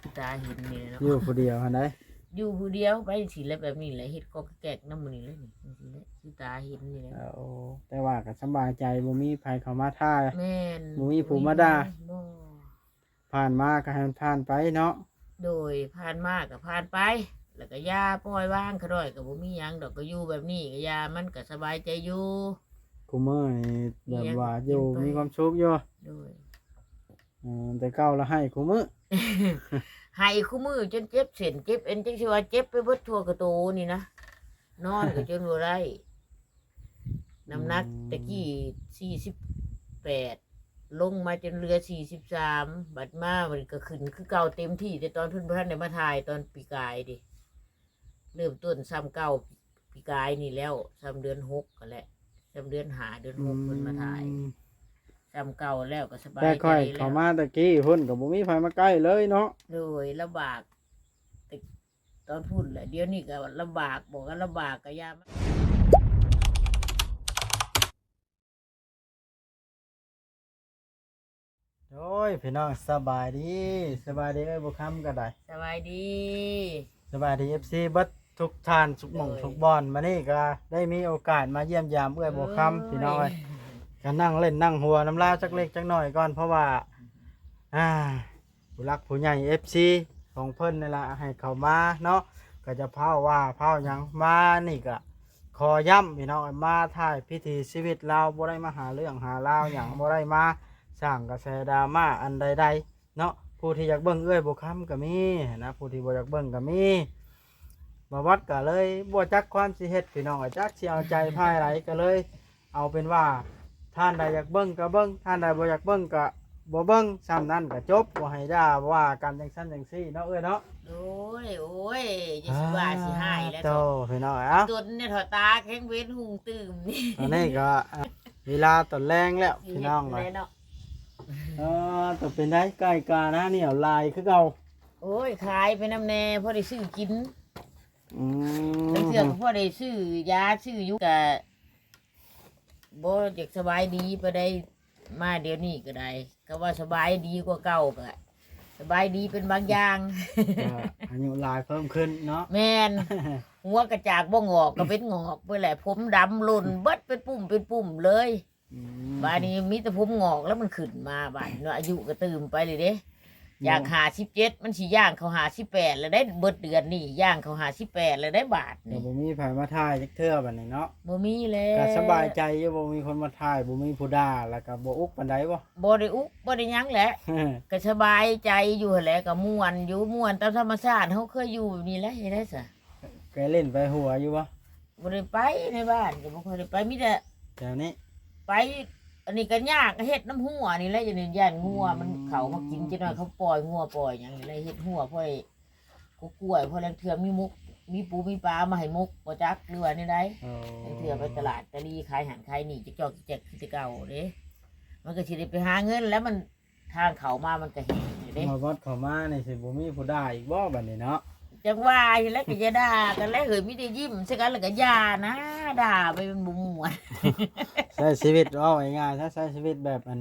คือตาเห็นนี่เนาะอยู่ผู้เดียวหั่นได้อยู่ผู้เดียวไปสิแล้วแบบนี้แหละเฮ็ดก็แกกน้ำมันนี่เลยนี่จังซี่แหละคือตาเห็นนี่แหละเอาแต่ว่าก็สำบายใจบ่มีภัยเข้ามาท่า แม่นบ่มีผู้มาด่า บ่ผ่านมาก็ให้มันผ่านไปเนาะโดยผ่านมากก็ผ่านไป แล้วก็ยาปล่อยว่างเขาด้อยก็บ่มีหยังดอกก็อยู่แบบนี้ก็ยามันก็สบายใจอยู่ กูมื้อนี่แบบว่าอยู่กินไปมีความสุขอยู่โดยเออแต่เก่าละให้กูมื้อ ให้คู่มือจนเจ็บเส้นเจ็บเอ็นจังสิว่าเจ็บไปเบิดทั่วกระโตนี่นะนอนก็จนบ่ได้น้ำหนักตะกี้สี่สิบแปดลงมาจนเหลือสี่สิบสามบัดมามันก็ขึ้นคือเก่าเต็มที่แต่ตอนเพิ่นบ่ทันได้มาถ่ายตอนปีกายดิเริ่มต้นซ้ำเก่าปีกายนี่แล้วซ้ำเดือนหกก็แหละซ้ำเดือนหาเดือนหกเพิ่นมาถ่าย อืมซ้ำเก่าแล้วก็สบายแต่ใจค่อยแล้เข้าวมาตะกี้เพิ่นก็บ่มีไผมาใกล้เลยเนาะโดยลำบากแต่ตอนพูดแหละเดี๋ยวนี้ก็ลำบากบอกว่าลำบากก็ยามโอ้ยพี่น้องสบายดีสบายดีเอ้ยบ่ค้ำก็ได้สบายดีสบายดี FC เบิดทุกท่านทุกหม่องโอ้ยทุกบอนมานี่ก็ได้มีโอกาสมาเยี่ยมยามเอ้ยบ่ค้ำพี่น้องเอ้ย ก็นั่งเล่นนั่งหัวน้ำลายจักเล็กจักหน้อยก่อนเพราะว่า อ่าผู้รักผู้ใหญ่ FC ของเพิ่นนี่ละให้เขามาเนาะก็จะเผาว่าเผาหยังมานี่ก็ขอย้ำพี่น้องเอ้ยมาถ่ายพิธีชีวิตเราบ่ได้มาหาเรื่องหาราวหยังบ่ได้มาสร้างกระแสดราม่าอันใดๆเนาะผู้ที่อยากเบิ่งเอ้ยบ่ค้ำก็มีนะผู้ที่บ่อยากเบิ่งก็มีมาวัดก็เลยบ่จักความสิเฮ็ดพี่น้องจักสิเอาใจพายไหลก็เลย เอาเป็นว่า ท่านใดอยากเบิ่งก็เบิ่งท่านใดบ่อยากเบิ่งก็บ่เบิ่งซ้ำนั้นก็จบบ่ให้ด่าว่ากันจังซั่นจังซี่เนาะเอ้ยเนาะโอ้ยโอ้ยจะสิว่าสิหายแล้วโตพี่น้องเอ้าตัวเนี่ยถอดตาแข็งเว้นหุงตื่มนี่ตอนนี้ก็อะเวลาตอนแรงแล้วพี่น้องเลเอ้ยยเนาะเออตวเป็นได้ใกล้กานะเหนียวลายคือเก่าโอ้ยขายไปน้ำแน่พอได้ซื้อกินอืมตั้งเถื่อก็พอได้ซื้อยาซื้ออยุกะ บ่อยากสบายดีไปได้มาเดี๋ยวนี้ก็ได้ก็ว่าสบายดีกว่าเก่าก็สบายดีเป็นบางอย่าง ก็อายุลายเพิ่มขึ้นเนาะ แม่นหัวกระจากบ่งอกก็เป็นงอกไปแหละผมดำหล่นเบิดเป็นปุ่มเป็นปุ่มเลย อืมบานนี้มีแต่ผมงอกแล้วมันขึ้นมาบานเนาะอายุก็ตื่มไปเลยเด้ อยากหาสิบเจ็ดมันสิย่างเขาหาสิบแปดแล้วได้เบิดเดือนนี่ย่างเขาหาสิบแปดแล้วได้บาทเดี๋ยนี่วบ่มีไผมาถ่ายจักเทื่อบัดนี้เนาะบ่มีแล้วก็สบายใจอยู่บ่มีคนมาถ่ายบ่มีผู้ด่าแล้วก็บ่อุกปานใดบ่ บ่ได้อุกบ่ได้หยังแหละ ก็สบายใจอยู่หั่นแหละก็ม่วนอยู่ม่วนตามธรรมชาติเฮาเคยอยู่แบบนี้แหละเฮ็ดได้ซะแกเล่นไปหัวอยู่บ่บ่ได้ไปในบ้านก็บ่ค่อยได้ไปมีแต่แถวนี้ไป อันนี้ก็ยากเฮ็ดน้ำหัวนี่แหละอย่างนี้ย่านงัวมันเขามากินจังหน่อยเขาปล่อยงัวปล่อยหยังนี่แหละเฮ็ดหัวพ่อยกูกล้วยพ่อแรงเทื่อมีมุก มีปูมีปลามาให้มุกบ่จักหรือว่านี่ได้โอ้แรงเทื่อไปตลาดตะลีขายอาหารขายนี่จะจอกจะแจกคือจะเก่าเด้มันก็สิได้ไปหาเงินแล้วมันทางเขามามันก็เห็นอยู่เด้มาวัดเข้ามานี่สิบ่มีผู้ด่าอีกบ่บัดนี้เนาะ จังว่าอยู่แล้วก็จะด่ากันแล้วเฮ้ยมีแต่ยิ้มซะกันแล้วก็อย่านะด่าไปเป็นบุม่วนใช้ชีวิตเอาง่ายๆถ้าใช้ชีวิตแบบอัน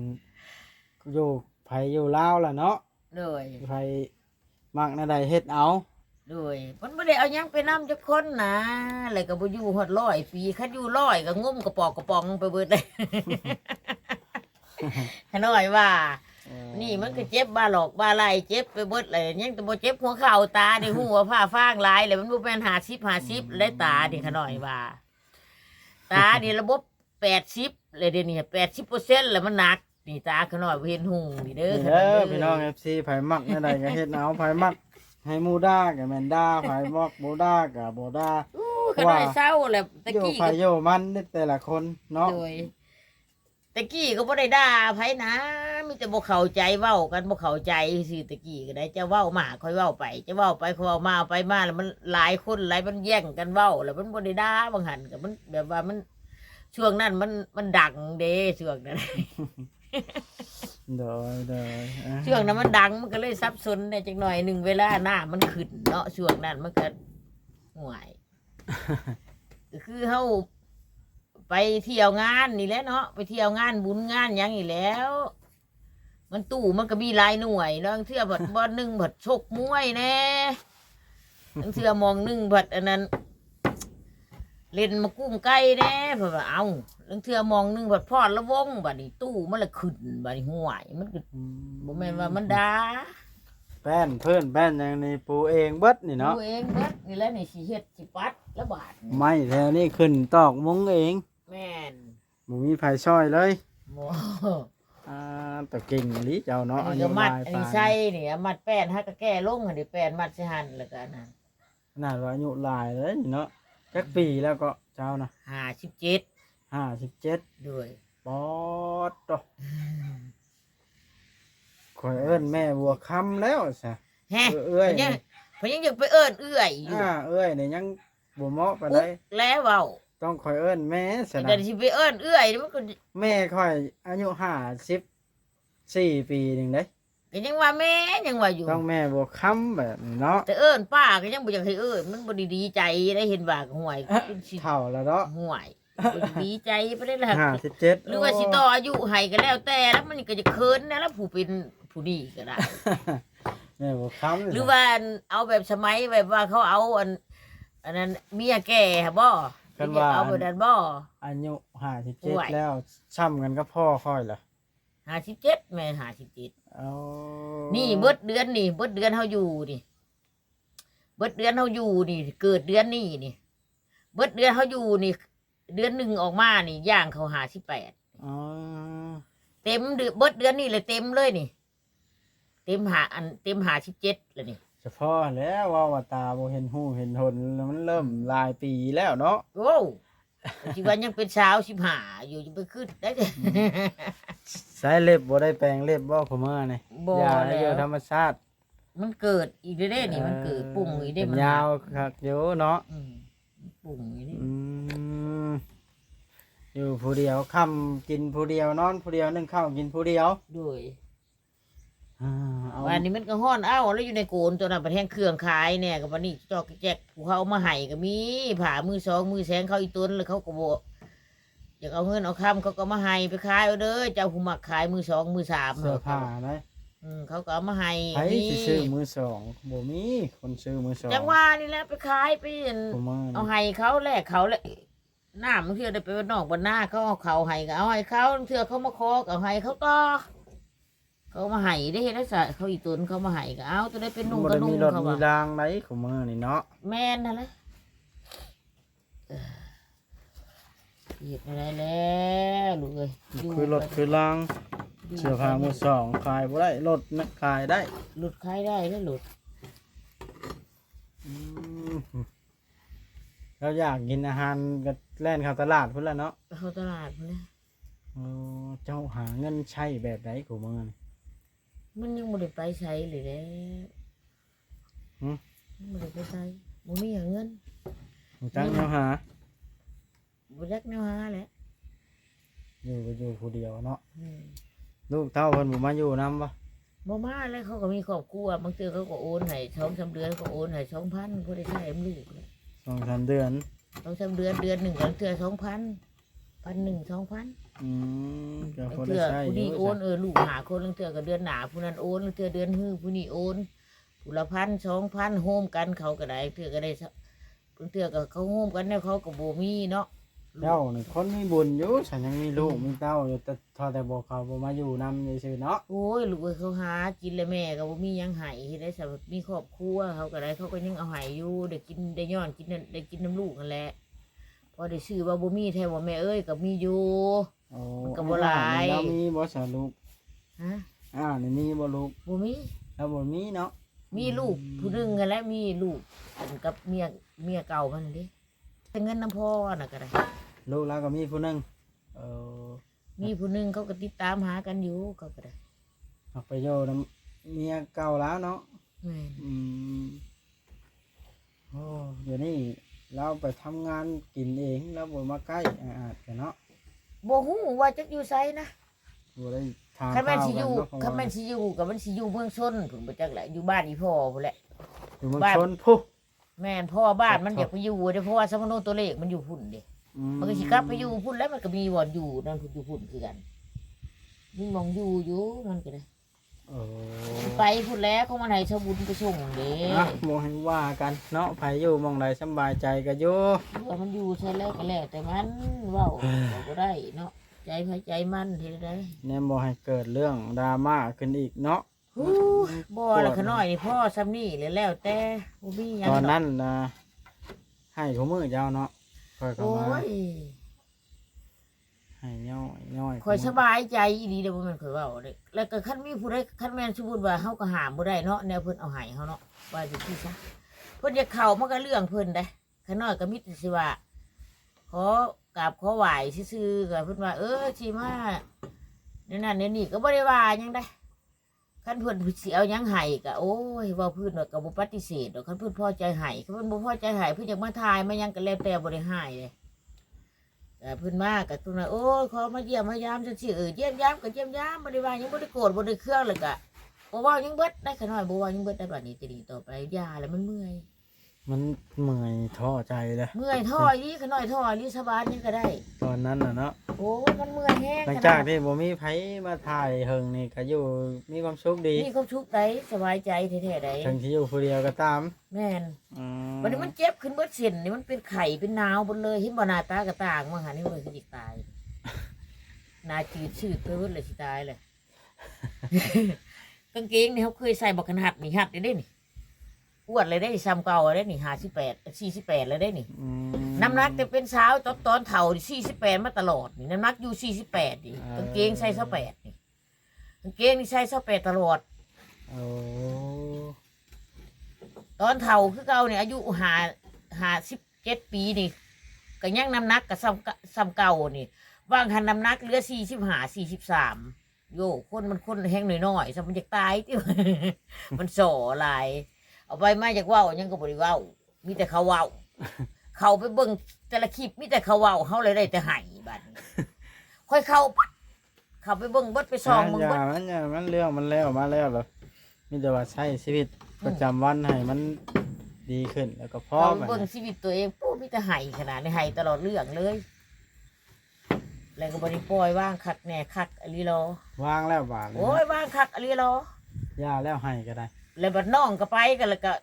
อยู่ไผอยู่ลาวล่ะเนาะเลยไผมักแนวใดเฮ็ดเอาเลยมันไม่ได้เอาหยังไปนำจักคนนะอะไรก็บ่อยู่ฮอดร้อยปีคันอยู่ร้อยก็งมกระปอกกระปองไปเบิดเลยขน้อยว่า นี่มันก็เจ็บบ้าหลอกบ้าไหลเจ็บไปเบิดเลยยังแต่บ่เจ็บหัวเข่าตาในหัวผ้าฟางลายเลยมันบ่แม่นหาซิบหาซิบและตาดิขน้อยว่า ตานี่ระบบแปดสิบเลยเดี๋ยวนี้แปดสิบเปอร์เซ็นต์แล้วมันหนักนี่ตาขน้อยบ่เห็นหุงนี่เด้อนี่ขเด้อน้อยพี่น้อง FC ไผมักแนวใดก็เฮ็ดเอาไผมักให้หมู่ด่าก็แม่นด่าไผบ่บ่ด่าก็บ่ด่าอู้ขน้อยเศร้าแหละตะอยู่กี้ไผก็อยู่มันนี่แต่ละคนเนาะโดย ตะกี้ก็บ่ได้ด่าไผนะมีแต่บ่เข้าใจเว้ากันบ่เข้าใจสิตะกี้ก็ได้จะเว้ามาค่อยเว้าไป จะเว้าไปค่อยเว้ามาไปมาแล้วมันหลายคนหลายมันแย่งกันเว้า แล้วมันบ่ได้ด่าบางหันก็มันแบบว่ามันช่วงนั้นมันมันดังเด้ช่วงนั้นเด้อเด้ออะช่วงนั้นมันดังมันก็เลยซับซ้อนได้จักหน่อยหนึงเวลาหน้ามันขึ้นเนาะช่วงนั้นมันก็ห่วยก็คือเฮา ไปเที่ยวงานนี่แหละเนาะไปเที่ยวงานบุญงานหยังนี่แหล้ว มันตู้มันก็มีหลายหน่วยแล้วเทื่อบัดบ่หนึ่งบัดชกมวยแน่บางเทื่อมองหนึ่งบัดอันนั้น เล่นมากุ้งไก่แน่เพิ่นว่าเอาบางเทื่อมองหนึ่งบัดพอดละวงบัดนี้ตู้มันละขึ้นบัดนี้ห่วยมันก็บ่แม่นว่ามันดาแป้นเพื่อนแป้นอย่างนี้ปูเองเบิดนี่เนาะดูเองเบิดนี่แหละนี่สิเฮ็ดสิปัดละบาทนี่ ไม่แท้นี่ขึ้นตอกมุ้งเองแม่น บ่มีไผช่อยเลยบ่อ่าแตะเก่งอีหลิเจ้าเนาะอันอานี้ยุก็มัดหลายอันปานี้นใส่นี่เอามัดแป้นฮักก็แก้ลงอันนี้แป้นมัดสิหั่นแล้วก็อันนั้นขนาดว่าอายุหลายเลยนี่เนาะจักปีแล้วก็เจ้านะ57 57ด้วยปอดตอข่อยเอิ้นแม่บัวคำแล้วซะ แฮะเออเอ้ยเพิ่นยังเพิ่นยังอยากไปเอิ้นเอื้อยอยู่อ่าเอ้ยนี่ยังบ่เหมาะปานอุ๊ใดกแล้วเว้า ต้องข่อยเอิ้นแม่ซะนะแต่สิไปเอิ้นเอื้อยนี่มันก็แม่ข่อยอายุ54ปีหนึงเด้ก็ยังว่าแม่ยังว่าอยู่ ต้องแม่บัวคำแบบนี้เนาะแต่เอิ้นป้าก็ยังบ่อยากให้เอิ้นมันบ่ได้ดีใจได้เห็นว่าห่วยเป็นสิเท่าแล้วเนาะห่วยบ่ได้ดีใจบ่ได้ล่ะ57หรือว่าสิต่ออายุให้ก็แล้วแต่แล้วมันก็จะเคินนะแล้วผู้เป็นผู้ดีก็ได้แม่บัวคำหรือว่าเอาแบบสมัยแบบว่าเขาเอาอันอันนั้นเมียแก่ ค่ะบ่เอาแบบนั้นบ่อายุป่วย57แล้วซ้ำกันกับพ่อค่อยล่ะห้าสิบเจ็ดแม่ห้าสิบเจ็ดเอานี่เบิดเดือนนี่เบิดเดือนเฮาอยู่นี่เบิดเดือนเฮาอยู่นี่ เกิดเดือนนี้นี่เบิดเดือนเฮาอยู่นี่ เดือนหนึ่งออกมานี่ย่างเขาหาสิบแปดอ๋อเต็มเดือนเบิดเดือนนี่เลยเต็มเลยนี่ เต็มหาอันเต็มหาสิบเจ็ดเลยนี่ เฉพาะแล้วว่าว่าตาบ่เห็นหูเห็นหนแล้วมันเริ่มหลายปีแล้วเนาะโอ้ที่ว่ายังเป็นสาวสิบหาอยู่จะไปขึ้นได้เลยสายเล็บบ่ได้แปลงเล็บบ่คุมื้อนี่บ่อย่าแล้ว อยู่ธรรมชาติมันเกิดอีกเด้นี่มันเกิดปุ่งอีกได้เป็มันนยาวคักอยู่เนาะอืมปุ่งอีกนี่อืมอยู่ผู้เดียวค่ำกินผู้เดียวนอนผู้เดียวนึ่งข้าวกินผู้เดียวด้วย อ่าเอาวันนี้มันก็ห้อนเอ้าแล้วอยู่ในโกนตัวนั้นประเทศเครื่องขายเนี่ยกับวันนี้จอกแจกผู้เขาเอามาให้ก็มีผ่ามือสองมือแสงเขาอีต้นแล้วเขาก็บอกอยากเอาเงินเอาคำเขาก็มาให้ไปขายเอาเด้อเจ้าผู้มักขายมือสองมือสามเสื้อผ้าได้อืมเขาก็เอามาให้ใครมีสิซื้อมือสองบ่มีคนซื้อมือสองจังว่านี่แหละไปขายไปอั่นคุมื้อเอานี่ให้เขาแลกเขาแหละหน้ามันเทื่อได้ไปบ้านนอกบ้านหน้าเขาเอาเขาให้ก็เอาให้เขาเทื่อเขามาคอก็เอาให้เขาต่อ เขามาให้ได้เห็นได้สะเขาอีตุนเขามาให้ก็เอาตัวได้เป็นนุ่งบ่ก็ได้นุ่มีงรถเขามีว่ารางไหนคุมื้อนี่เนาะแม่นนั่นแหละเออเหยียบอะไรแล้วลูกเอ้ยยู่คือรถคือรางยู่เสื้อผ้ามือสองขายบ่ได้รถนะขายได้หลุดใครได้แล้วหลุดอืมเราอยากกินอาหารก็แล่นเข้าตลาดพุ่นละเนาะเขาตลาดพุ่นนะเออเจ้าหาเงินใช้แบบไหนกูมึง มันยังไม่ได้ไปใช้เลยแล้วหืมยังไม่ได้ไปใช้บ่มีหาเงินจังเจ้าหา บ่จักแนวหาแหละอยู่ก็อยู่ผู้เดียวเนาะ อืมลูกเต้าเพิ่นบ่มาอยู่นำบ่บ่มาแล้วเขาก็มีครอบครัวบางเทื่อเขาก็โอนให้สองสามเดือนก็โอนให้สองพันก็ได้ใช้ให้ลูกเลยสองสามเดือน สองสามเดือนเดือนหนึ่งบางเทื่อสอง พันพันหนึ่งสองพันอืมก็บางพอได้เทื่อใช้อผู้นี้ยู่โอนเออลูกหาคนบางเทื่อก็เดือนหนาผู้นั้นโอนบางเทื่อเดือนฮื้อผู้นี้โอนผู้ละพันสองพันโฮมกันเขาก็ได้เทื่อก็ได้สบางเทื่อก็เขาโฮมกันแล้วเขาก็บ่มีเนาะเจ้านี่คนมีบุญอยู่ฉันยังมีลูกมีเต้าอยู่แต่ทอแต่บอกเขาบ่มาอยู่นำซื่อๆเนาะโอ้ยลูกเอ้ยเขาหากินแล้วแม่ก็บ่มีหยังให้เฮ็ดได้สำหรับมีครอบครัวเขาก็ได้เขาก็ยังเอาให้อยู่ได้กินได้ย้อนกินนั่นได้กินน้ำลูกนั่นแหละ พอได้ซื้อว่าบ่มีแท้ว่าแม่เอ้ยก็มีอยู่ โอ้มันก็บ่หลาย แล้วมีบ่สาลูกฮะอ้าวนี่มีบ่ลูกบ่มี แล้วบ่มีเนาะมีลูกผู้หนึงกันแหล้วมีลูกอันกับเมียเมียเก่ามันนั่นดิแต่เงินน้ำพ่อน่ะก็ได้ ลูกแล้วก็มีผู้หนึงเออมีผู้หนึงเขาก็ติดตามหากันอยู่เขาก็ได้เอาไปอยู่นำเมียเก่าแล้วเนาะ แม่น อืมโอ้เดี๋ยวนี้ เราไปทำงานกินเองแล้วบ่มาใกล้อาดกันเนาะบ่ฮู้ว่าจักอยู่ไสนะบ่ได้ทานคันแม่นข้าวสิกัอนยู่เนาะเพราะคันว่าแม่นสิอยู่กับมันสิอยู่เมืองชนเพิ่นบ่จักแหละอยู่บ้านอีพ่อพุ่นแหละ อยู่เมืองบ้าน ชนผู้แม่นพ่อบ้านมันครับอยากไปอยู่เด้เพราะว่าสมโนตัวเลขมันอยู่พุ่นเด้อืมันก็สิกลับไปอยู่พุ่นแล้วมันก็มีบ่อนอยู่นั่นพุ่นอยู่พุ่นคือกันมีหมองอยู่อยู่มันก็ได้โอ้ ไปพูดแล้วเขามาให้ชาวบุญไปส่งเด้อะบ่ให้ว่ากันเนาะไผอยู่หมองใดสำบายใจก็อยู่ว่ามันอยู่ใช่แล้วก็แล้วแต่มันเว้าเราก็ได้เนาะใจไผใจมันเฮ็ดได้แนมบ่ให้เกิดเรื่องดราม่าขึ้นอีกเนาะ ฮู้บ่ละขน้อยนี่พ่อซ้ำนี่แล้วแล้วแต่บ่มีหยังตอนดกนั้นนะให้เขามือเจ้าเนาะค่อยเข้าโอ้มาย ให้ย่อยย่อยคอยสบายใจอีดีเด้อบ่แม่นข่อยเว้าเด้แล้วก็คันมีผู้ใดคันแม่นสมมุติว่าเฮาก็หามบ่ได้เนาะแนวเพิ่นเอาให้เฮาเนาะว่าสิที่ซะเพิ่นจะเข้ามันก็เรื่องเพิ่นเด้ขน้อยก็มีแต่สิว่าขอกราบขอไหว้ซื่อๆก็เพิ่นว่า เออสิมานั่นนั่นนี่นี่ก็บ่ได้ว่าหยังได้คันเพิ่นสิเอาหยังให้ก็โอ้ยเว้าเพิ่นก็บ่ปฏิเสธดอกคันเพิ่นพอใจให้คันเพิ่นบ่พอใจให้เพิ่นอยากมาทายมาหยังก็แล้วแต่บ่ได้ให้เลย แต่เพื้นมากกับตุนว่าโอ้ยขอมาเยี่ยมมายามจังสิเออเยี่ยมยามกับเยี่ยมยามบริวารยังบ่ได้โกรธบ่ได้เครื่องเลยกะบ่เว่ายังเบิดได้ขน้อยบ่เว่ายังเบิดได้บัดนี้จะดีต่อไปยาแล้วมันเมื่อย มันเมื่อยท้อใจเลยเมื่อยท่อยนี่ขน้อยท่อยนี่สบายยังก็ได้ ตอนนั้นน่ะเนาะโอ้ยมันเมื่อยแห้งหลังขจากนาดที่บ่มีไผมาถ่ายเฮิงนี่ก็อยู่มีความสุขดีนี่เขาชุกได้สบายใจแท้ๆได้ถึงที่อยู่ผู้เดียวก็ตามแม่นอืมวันนี้มันเจ็บขึ้นเบิดเส้นนี่มันเป็นไข้เป็นหนาวหมดเลยเห็นบ่หน้าตากระต่างมาหานี่เลยคือสิตายหน้าจืดชืดไปเบิดเลยสิตายเลย กางเกงนี่เขาเคยใส่บอกขนาดนี่หัดได้ได้นี่ อ้วนเลยได้ซ้ำเก่าได้นี่ห้าสิบแปดสี่สิบแปดเลยได้นี่อืม น้ำหนักแต่เป็นสาวตอนตอนเฒ่าสี่สิบแปดมาตลอดนี่น้ำหนักอยู่สี่สิบแปดนี่กางเกงใส่เส้าแปดนี่กางเกงนี่ใส่เส้าแปดตลอด โอ้ตอนเฒ่าคือเก่าเนี่ยอายุหาหาสิบเจ็ดปีนี่ก็ยังน้ำหนักกับซ้ำกะซ้ำเก่านี่ว่างหันน้ำหนักเหลือสี่สิบห้าสี่สิบสามโยคนมันคนแห้งหน่อยๆสมันจะตายที่ มันโสหลาย เอาไปมาจากเว่ายังก็บริเว่ามีแต่เขาเว่าเขาไปเบิ่งแต่ละคลิปมีแต่เขาเว่าเขาเลยได้แต่ไห้บัดนี้ค่อยเข้าปัดเขาไปเบิ่งเบิดไปซองเบิ่งอย่าเบิดมันอย่ามันเรื่องมันแล้วมาแล้วเหรอมีแต่ว่าใช้ชีวิตประจำวันให้มันดีขึ้นแล้วก็พอเขาแบบเบิ่งชีวิตตัวเองปู้มีแต่ไห้ขนาดนี้ไห้ตลอดเรื่องเลยแล้วก็บริปล่อยว่างคักแหน่คักอลีรอวางแล้วบาทเลยโอ้ยว่างคักอลีรอย่าแล้วให้ก็ได้ แล้วบัดน้องก็ไปกันแล้วก็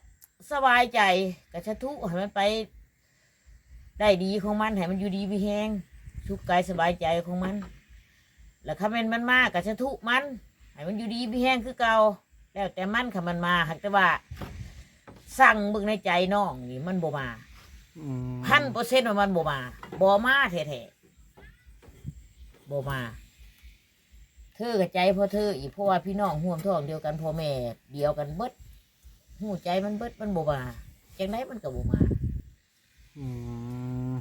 สบายใจก็ชะทุให้มันไป ได้ดีของมันให้มันอยู่ดีมีแฮงทุกข์กายสบายใจของมัน แล้วคำเป็นมันมากก็ชะทุมันให้มันอยู่ดีมีแฮงคือเก่าแล้วแต่มันค่ะมันมาหากแต่ว่า สั่งเบึงในใจน้องนี่มันบ่มาอืมพันเปอร์เซ็นต์ว่ามันบ่มาบ่มาแท้ๆบ่มา เธอกับใจพ่อเธออีกเพราะว่าพี่น้องห่วมท้องเดียวกันพ่อแม่เดียวกันเบิดหูใจมันเบิดมันบ่มาจังไดมันก็บ่มาอืม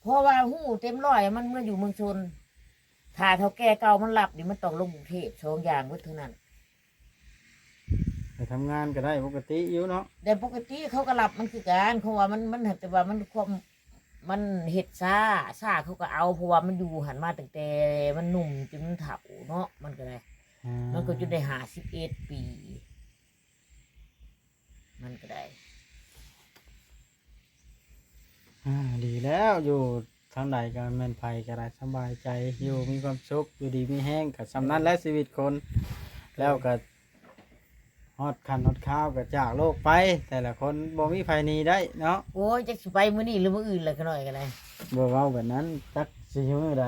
เพราะว่าหูเต็มร้อยมันเมื่ออยู่เมืองชนถ้าเท่าแก่เก่ามันหลับนี่มันต้องลงกรุงเทพสองอย่างเบิดเท่านั้นไปทำงานก็ได้ปกติอยู่เนาะแต่ปกติเขาก็หลับมันคือการเพราะว่ามันมันแต่ว่ามันความ มันเห็ดซ่าซ่าเขาก็เอาเพราะว่ามันอยู่หันมาตั้งแต่มันหนุ่มจนมันเฒ่าเนาะมันก็ได้อ่ามันก็จะได้หาสิบเอ็ดปี มันก็ได้อ่าดีแล้วอยู่ทางใดก็แม่นไผก็ได้สบายใจอยู่มีความสุขอยู่ดีมีแห้งกับสำนั้นและชีวิตคน แล้วก็ ฮอดขันฮอดข้าวก็จากโลกไป แต่ละคนบ่มีไผหนีได้เนาะโอ้ยจะสิไปมื้อนี้หรือมื้ออื่นเลยก็หน่อยก็ได้บ่เว้าแบบนั้นจักสิมื้อใด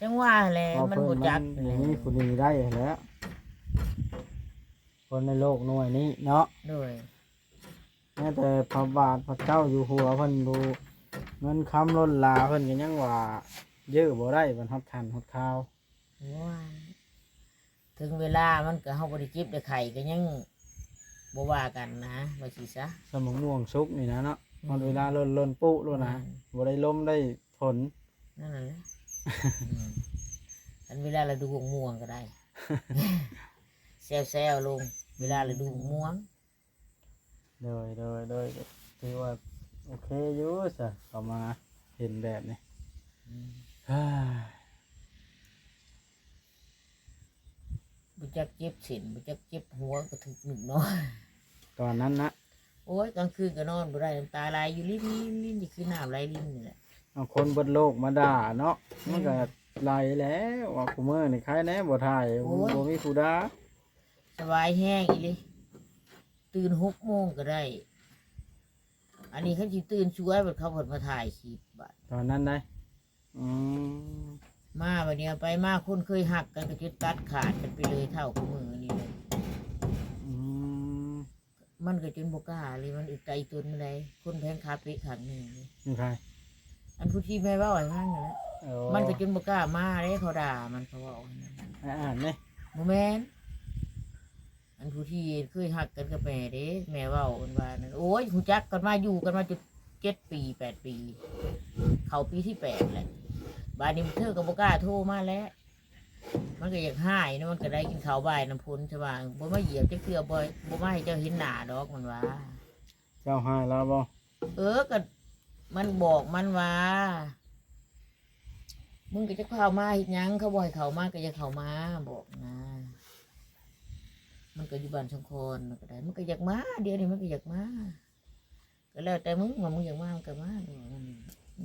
จังว่าแหละเอามันเพิ่บ่นจักมันอย่างนี้ผู้หนีได้แหล้วคนในโลกหน่วยนี้เนาะด้วยแม้แต่พระบาทพระเจ้าอยู่หัวเพิ่นดูเงินคำล้นหลาเพิ่นก็ยังว่าเยอะบ่ได้บรรทัดทันฮอดข้าวว่า ถึงเวลามันก็เฮาบ่ได้เจ็บได้ไข้ก็ยังบ่ว่ากันนะว่าสิซะ สมองม่วงสุกนี่นะเนาะหมดเวลาล้นล้นปุล้นนะบ่ได้ล้มได้ผลนั่นน่ะแหละอืมอันเวลาเราดูหงม่วงก็ได้ แซวๆลง เวลาเราดูหงม่วง โดยโดยโดยถือว่าโอเคอยู่ซะเข้ามาเห็นแบบนี้อืม เฮ้ย บ่จักเจ็บสินบ่จักเจ็บหัวก็ถึกหนึ่งเนาะตอนนั้นนะโอ้ยกลางคืนก็นอนบ่ได้น้ำตาไหลอยู่ลิ้นลิ้นลิ้นนี่คือน้ำไหลลิ้นนี่แหละเอาคนบนโลกมาด่าเนาะมันก็ไหลแล้วว่ากูมือนี่ใครแน่บ่ถ่ายบ่มีผู้ด่าบายแห้งอีเลยตื่นหกโมงก็ได้ อันนี้เขาจีตื่นช่วยแบบเขาผลมาถ่ายคลิปบัดตอนนั้นได้อืม มาวันนี้ไปมาคนเคยหักกันก็จะตัดขาดกันไปเลยเท่ากับมือนี่เลยอืมมันก็จนบกล้าเลยมันอึดใจตุนอะไรคนแพงคาเฟ่ขังหนึ่งเลยนี่ใครอันผู้ที่แม่ว่าไอ้มันนั่นแหละโอ้มันก็จนบกล้ามาเลยเขาด่ามันเขาว่าเอาอย่างนั้นให้อ่านนี่โมแมนอันผู้ที่เคยหักกันกับแม่เด้แม่เว่าอันว่านั่นโอ้ยหูจักกันมาอยู่กันมาจุดเจ็ดปีแปดปี เขาปีที่แปดแหละ บานนี้เธอกับบกล้าโทรมาแล้ว มันก็อยากหายนะมันก็ได้กินข้าวบ่ายน้ำพุนใช่ป่ะบ่มาเหยียบจะเกลือบ่บ่มาให้เจ้าเห็นหน้าดอกมันว่า เจ้าให้แล้วบ่เออก็มันบอกมันว่า มึงก็จะเข้ามาเฮ็ดหยังเขาบ่ให้เข้ามาก็จะเข้ามาบอกนะ มันก็อยู่บ้านชงคนมันก็ได้ มันก็อยากมา เดี๋ยวนี้มันก็อยากมา ก็แล้วแต่มึงว่ามึงอยากมามันก็มาเดี๋ยวมันมึง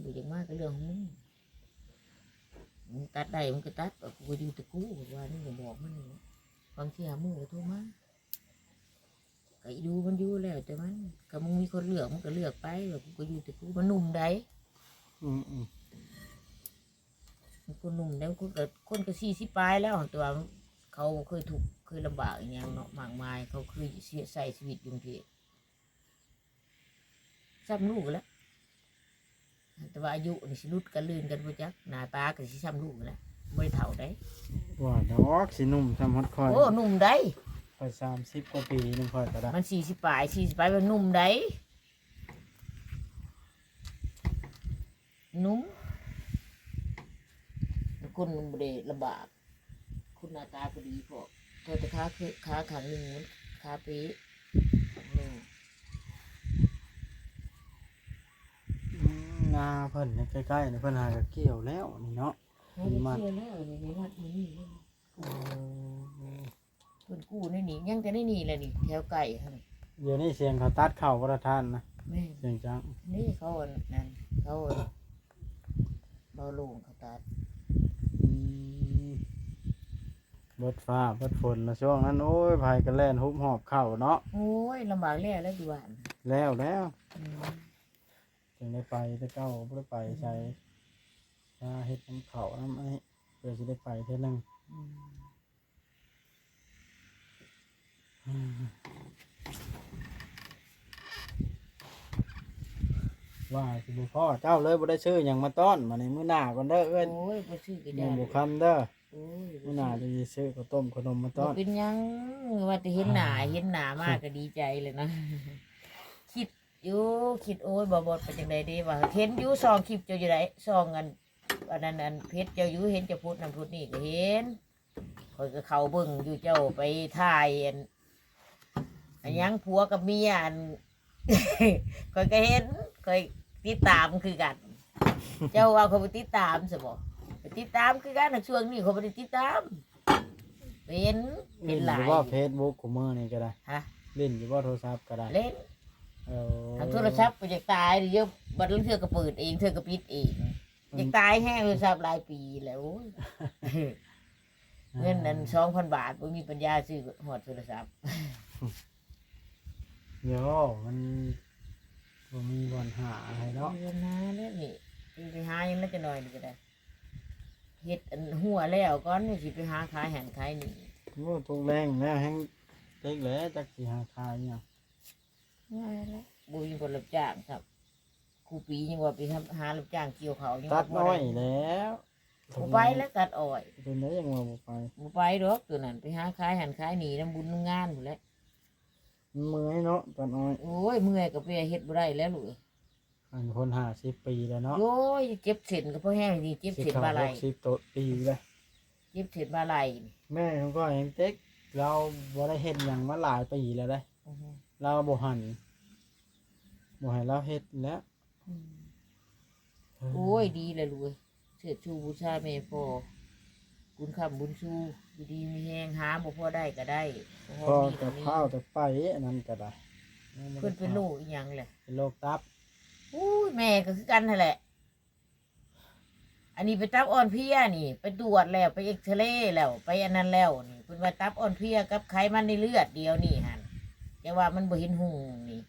บ่อยากมาก็เรื่องของมึง มึงตัดได้มึงก็ตัดกูก็อยู่แต่กูว่านี่ก็บอกมันนี่แหละบางทีหามึงก็โทรมาก็อีดูมันอยู่แล้วแต่มันก็มึงมีคนเลือกมึงก็เลือกไปว่ากูก็อยู่แต่กูมันหนุ่มได้อืมอืมมันคนหนุ่มแล้วคนก็คนก็สี่สิบปลายแล้วตัวเขาเคยถูกข์เคยลำบากอย่างเงี้ยเนาะมากมายเขาเคยเสียใส่ชีวิตอยุ่กรุงเทพซ้ำลูกแล้ว แต่ว่าอายุนี่สิรุดกันลื่นกันบ่จักหน้าตาก็สิซ้ำลูกแล้วบ่ได้เฒ่าได้ว่าดอกสิหนุ่มทำฮอดคอยโอ้หนุ่มได้ คอยสามสิบกว่าปีนึงคอยก็ได้มันสี่สิบปลายสี่สิบปลายมันหนุ่มได้หนุ่มคนมันบ่ได้ลำบากคุณหน้าตาก็ดีพอเธอแต่ขาคือขาขังหนึ่งมันขาเป๊ะหนึ่ง อื มนาเพิ่นเนี่ยใกล้ๆนี่เพิ่นหาก็เกี่ยวแล้วนี่เนาะให้ได้เชื่อแล้วในในวัดมันนี่เลยเพิ่นกู้ในนี่ยังจะได้นี่แหละนี่แถวไก่หั่นน่ะเดี๋ยวนี้เสียงเขาตัดเข่าประทานนะแม่เสียงจังนี่เขาอันนั่นเขาอันเบาลงเขาตัดอืมเบิดฟ้าเบิดฝนละช่วงนั้นโอ้ยภัยกันแล่นฮุบหอบเข่าเนาะโอ้ยลำบากแล้วแล้วอยู่บ้านแล้วแล้ว อืมจึงได้ไปแต่เก้าบ่ได้ไปใช้ชาเฮ็ดน้ำเข่าน้ำไอ้เพื่อจะได้ไปเท่านึงอืมอืมว่าสิบุพ่อเจ้าเลยบ่ได้ซื้อหยังมาต้อนมาในมื้อหน้าก่อนเด้อเอ้ยโอ้ยบ่ซื้อก็หได้มู่บุคำเด้อโอ้ยมื้อหน้าจะสิซื้อข้าวต้มขนมมาบ่ต้อน เป็นหยังว่าแต่เห็นหน้าเห็นหน้ามากก็ดีใจเลยนะคิด อยู่คิดโอ้ยบ่บ่เป็นจังไดดีว่าเห็นอยู่ซองคลิปเจ้าอยู่ไดซองอันอันนั้นอันเพชรเจ้าอยู่เห็นเจ้าพูดนั่นพูดนี่ก็เห็นข่อยก็เข้าเบิ่งอยู่เจ้าไปถ่ายอันอันหยังผัวกับเมียอันข่อยก็เห็นข่อยติดตามคือกัน เจ้าว่าเขาไปติดตามใช่บ่ไปติดตามคือกันในช่วงนี้เขาไปติดตามเป็นเป็เล่นนหอลายยู่ว่าเฟซบุ๊กของมือนี่ก็ได้ฮะเล่นอยู่ว่าโทรศัพท์ก็ได้เล่นเออ ทางโทรศัพท์ไปจากตายเดี๋ยวบัดนั้นเธอก็เปิดเองเธอก็ปิดเองอยากตายแห้งโทรศัพท์หลายปีแล้วโอ้ยเงินนั้นสองพันบาทบ่มีปัญญาซื้อหอดโทรศัพท์เดี๋ยวมันบ่มีวันหาอะไรเนาะเงินนะเนี่ยนี่ไปหายังน่าจะน้อยนี่ก็ได้เฮ็ดอันหัวแล้วก่อนนี่สิไปหาขายหันขายนี่โอ้ทุกแรงแล้วแฮงเล็กแล้วจักสิหาขายเนี่ย ง่ายแล้วบุญคนรับจ้างครับครูปียังว่าไปทำหารับจ้างเกี่ยวเขายังตัว่าดบ่น้อยได้แล้วบ่ไปแล้วตัดอ้อยเป็นได้ยังว่าบ่ไปบ่ไปดอกตัวนั้นไปหาขายหันขายหนีน้ำบุญน้ำงานหมดแหล้วมันเมื่อยเนาะตัดน้อยโอ้ยเมื่อยก็ไปเฮ็ดบ่ได้แล้วลูกอันคนหาสิบปีแล้วเนาะโอ้ยเจ็บเส้นก็เพราะแห้งนี่เจ็บสิเส้นเข้าบาไหลหกสิบโตปีแล้วเจ็บเส้นบาไหลนี่แม่เขาก็ยังเต็กเราบ่ได้เฮ็ดหยังมาหลายปีแล้วเด้อือฮึ เราบ่หันบ่ให้เราเฮ็ดแล้วอืมโอ้ยดีเลยลูกเอ้ยเชิดชูบูชาแม่พ่อบุญคำบุญชูอยู่ดีมีแฮงหาบ่พอได้ก็ได้บ่พอมีก็กับมีข้าวแต่ไปอันนั้นก็ได้เพิ่นเป็นโรคอีหยังแหละ เป็นโรคตับอุ้ยแม่ก็คือกันนั่นแหละ อันนี้ไปตับอ่อนเพลียนี่ ไปตรวจแล้วไปเอ็กซเรย์แล้วไปอันนั้นแล้วนี่เพิ่นว่าตับอ่อนเพลียกับไขมันในเลือดเดียวนี่หั่น แต่ว่ามันบ่เห็นหงนี่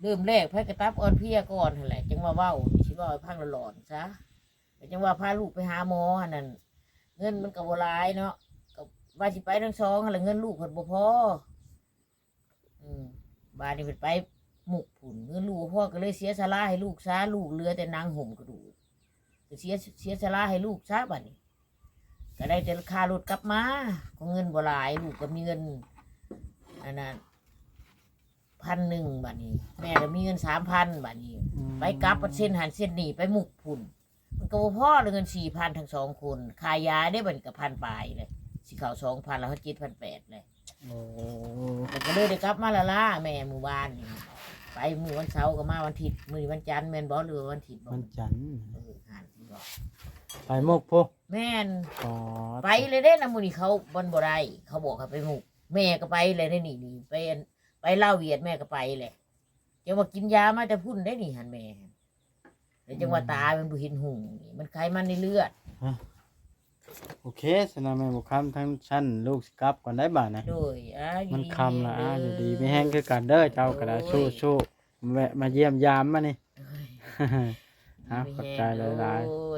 เริ่มแรกไผกระตับอ่อนเพียก่อนหั่นแหละจังว่าเว้านี่สิว้าพังหลอนซะแต่จังว่าพาลูกไปหาหมออันนั่นเงินมันก็บ่หลายเนาะก็ว่าสิไปทั้งสองหั่นแหละเงินลูกเพิ่นบ่พออืมบาดนี้เพิ่นไปหมุกผุนเงินลูกพ่อก็เลยเสียสละให้ลูกซะลูกเหลือแต่นางห่มกระดูกเสียเสียสละให้ลูกซะบัดนี้ก็ได้แต่ค่ารถกลับมาก็เงินบ่หลายลูกก็มีเงิน อันนั้นพันหนึ่งบัดนี้ แม่ก็มีเงินสามพันบัดนี้ไปกลับเส้นหันเส้นหนีไปหมุกพุ่น มันก็บ่พอเลยเงินสี่พันทั้งสองคนขายยาได้บัดนกับพันปลายเลยสิเขาสองพันแล้วเขาจิตพันแปดเลยโอ้มันก็เลยได้กลับมาละล่าแม่หมู่บ้านนี่ไปมือวันเสาร์ก็มาวันอาทิตย์มือวันจันทร์แม่นบอหรือว่าวันอาทิตย์บอมันจันทร์เออหานที่บอกไปหมกพุแม่น อ๋อไปเลยได้นะมูนี่เขาบนบ่ได้เขาบอกให้ไปหมุก แม่ก็ไปเลยได้นี่นี่ไปอันไปเล่าวเวียดแม่ก็ไปเลยจังว่ากินยามาแต่พุ่นได้นี่หันแม่แล้วจังว่าตามันบุหินหุงนี่มันไขมันในเลือดโอเคสนามแม่บุคคำทั้งชั้นลูกสิกลับก่อนได้บ่านะโดยอ่าอยู่มันดีคำละอะอเด้ยู่ดีไม่แห้งคือกันเด้อเจ้าก็ได้โอ้สู้ยสู้แวะมาเยี่ยมยามมานี่เอ้ยฮะดีขอบแฮงใจหลายๆโอ้